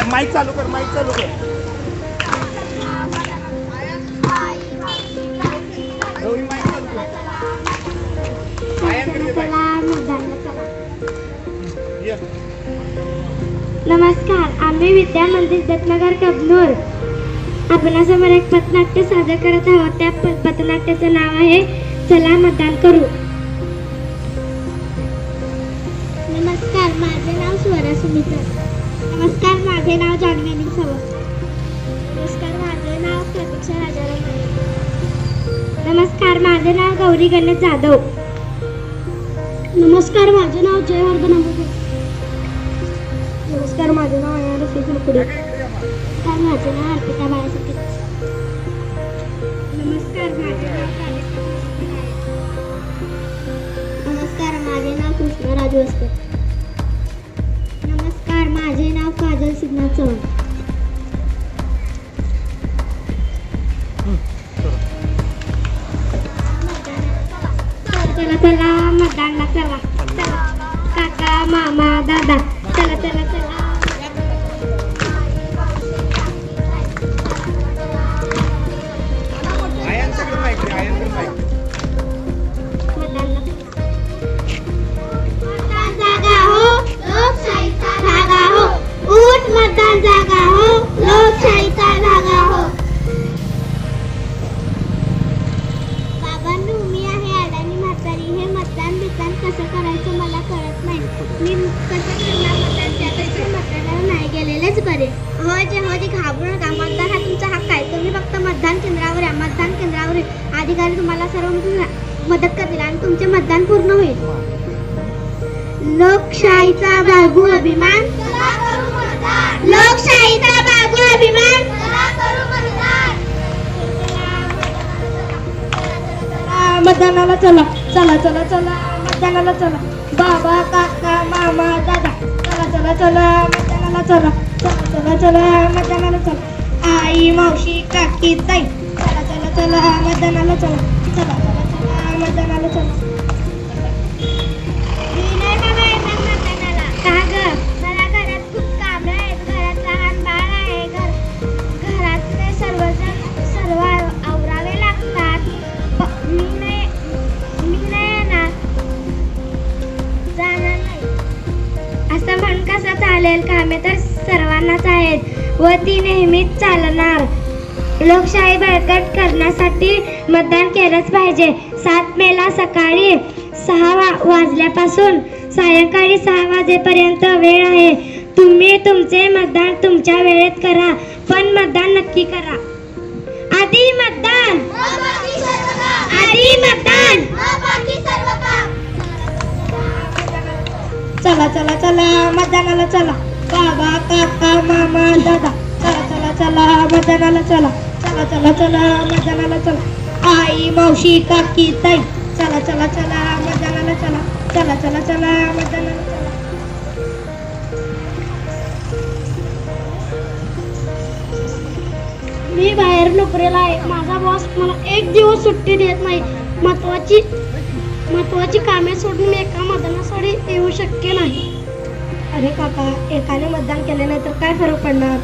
आज माईक चालू कर माईक चालू कर. नमस्कार आम्ही विद्या मंदिर दत्तनगर कबनूर आपणासमोर एक पथनाट्य सादर करत आहोत. त्या प- पथनाट्याचं नाव आहे चला मतदान करू. नमस्कार माझे नाव स्वरा सुमित्रा नमस्कार माझे नाव जान्हवी सावंत. नमस्कार माझे नाव प्रतीक्षा राजाराम नमस्कार माझे नाव गौरी गणेश जाधव. नमस्कार माझे नाव जयवर्धन अमोदे नमस्कार माझे नाव अया रफिक नमस्कार माझे नाव अर्पिता बाळासाठी नमस्कार माझे नाव नमस्कार माझे नाव कृष्णा राजू असते काजल सिद्धनाथ चव्हाण चला चला मतदानला चला चला काका मामा दादा चला चला चला आयांच्याकडे माईक दे आयांकडे माईक अधिकारी तुम्हाला सर्व म्हणजे मदत- करतील आणि तुमचे मतदान पूर्ण होईल. लोकशाहीचा बागू अभिमान. लोकशाहीचा बागू अभिमान. मतदानाला चला चला चला चला मतदानाला चला. बाबा काका मामा दादा. चला चला चला मतदानाला चला. चला चला चला मतदानाला चला. आई मावशी काकी ताई. चला चला. चला मतदानाला चला चला. चला मतदानाला चला का गं? मला घरात खूप आहेत. घरात लहान बाळ आहे. घर घरातले सर्वजण सर्व आवरावे लागतात. मी नाही मी नाही जाणार नाही असं म्हण कसं चालेल? कामे तर सर्वांनाच आहेत. व ती नेहमीच चालणार. लोकशाही बळकट करण्यासाठी मतदान केलंच पाहिजे. सात मेला सकाळी सहा वा- वाजल्यापासून सायंकाळी सहा वाजेपर्यंत वेळ आहे. तुम्ही तुमचे मतदान तुमच्या वेळेत करा पण मतदान नक्की करा. आधी मतदान! आधी मतदान! चला चला चला मतदानाला चला. बाबा काका मामा दादा. चला चला चला मतदानाला चला. चला चला चला मतदानाला चला. आई मावशी काकी ताई. चला चला चला मतदानाला चला. चला चला चला मतदानाला चला. मी बाहेर नोकरीला आहे. माझा बॉस मला एक दिवस सुट्टी देत नाही. महत्वाची महत्वाची कामे सोडून मी एका मतदानासाठी येऊ शक्य नाही. अरे काका एकाने मतदान केले नाही तर काय फरक पडणार?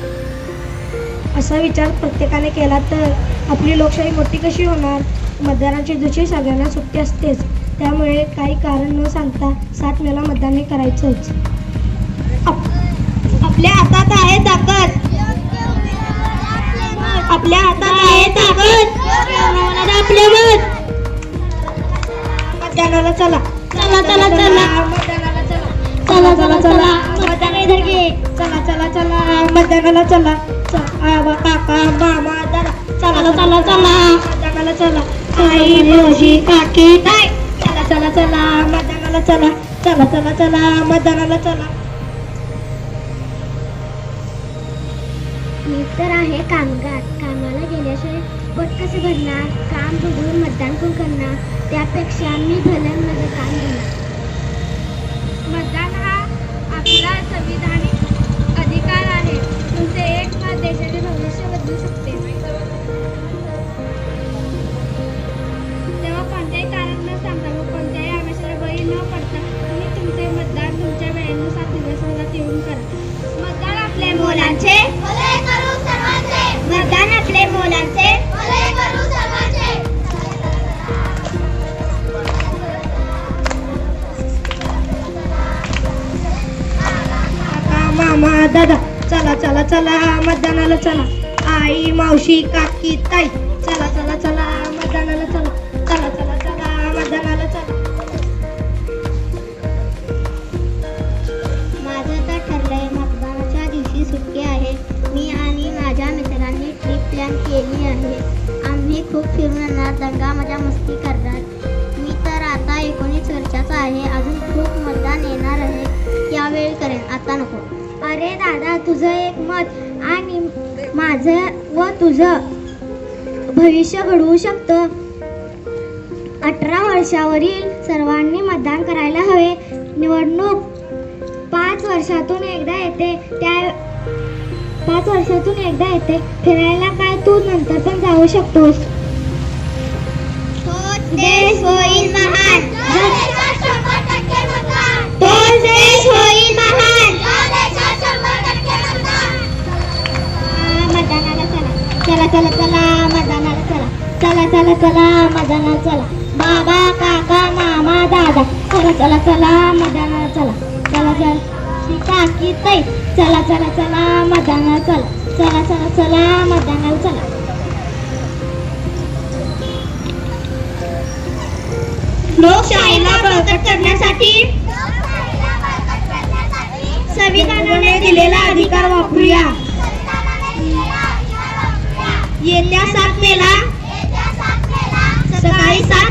असा विचार प्रत्येकाने केला तर आपली लोकशाही मोठी कशी होणार? मतदानाच्या दिवशी सगळ्यांना सुट्टी असतेच. त्यामुळे काही कारण न सांगता सात मेला मतदान हे करायचंच. आप- आपल्या हातात आहे ताकद. आपल्या हातात आहे ताकद. आपले मत मतदानाला चला. चला चला चला. चला चला चला चला मतदान इधर घे चला चला चला मतदानाला चला च- आबा काका मामा दादा चला चला चला मतदानाला चला आई मावशी काकी ताई चला चला चला मतदानाला चला चला चला चला मतदानाला चला मी तर आहे कामगार कामाला गेल्याशिवाय पोट कसं भरणार काम बघून मतदान कोण करणार त्यापेक्षा मी भल्यांमध्ये काम घेणार मतदान हा संविधानिक अधिकार आहे. तुमचे एक मत देशाचे भविष्य बदलू शकते. तेव्हा कोणत्याही कारण न सांगता व कोणत्याही आवेशाला बळी न पडता तुम्ही तुमचे मतदान तुमच्या वेळेनुसार दिवसभरात येऊन करा. मतदान आपले मोलांचे. मतदान आपले मोलांचे. दादा चला चला चला मतदानाला चला. आई मावशी काकी ताई. चला चला चला मतदानाला चला. चला चला चला मतदानाला चला. माझं तर ठरलंय मतदानाच्या दिवशी सुट्टी आहे. मी आणि माझ्या मित्रांनी ट्रिप प्लॅन केली आहे. आम्ही खूप फिरून येणार दंगा मजा मस्ती करणार. मी तर आता एकोणीस वर्षाचा आहे. अजून खूप मतदान येणार आहे. यावेळी करेन. आता नको. अरे दादा तुझं एक मत आणि माझं व तुझं भविष्य घडवू शकतं. अठरा वर्षावरील सर्वांनी मतदान करायला हवे. निवडणूक पाच वर्षातून एकदा येते त्या पाच वर्षातून एकदा येते. फिरायला काय तू नंतर पण जाऊ शकतोस. देश होईल महान. तो देश होईल महान. चला चला चला मतदानाला चला. बाबा काका मामा दादा. चला चला चला मतदानाला चला. चला चला. शी काकी ताई. चला चला चला मतदानाला चला. चला चला चला मतदानाला चला. लोकशाहीला बळकट करण्यासाठी संविधानाने दिलेला अधिकार वापरूया. येत्या सात मेला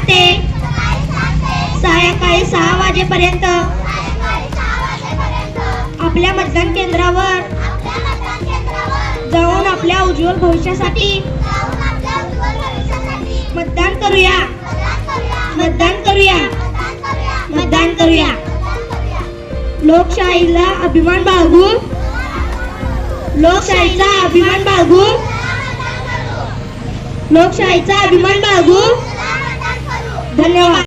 ते सायंकाळी सहा वाजेपर्यंत. आपल्या मतदान केंद्रावर. जाऊन आपल्या उज्ज्वल भविष्यासाठी मतदान करूया. मतदान करूया. मतदान करूया. लोकशाहीला अभिमान बाळगू. लोकशाहीचा अभिमान बाळगू. लोकशाहीचा अभिमान बाळगू. धन्यवाद.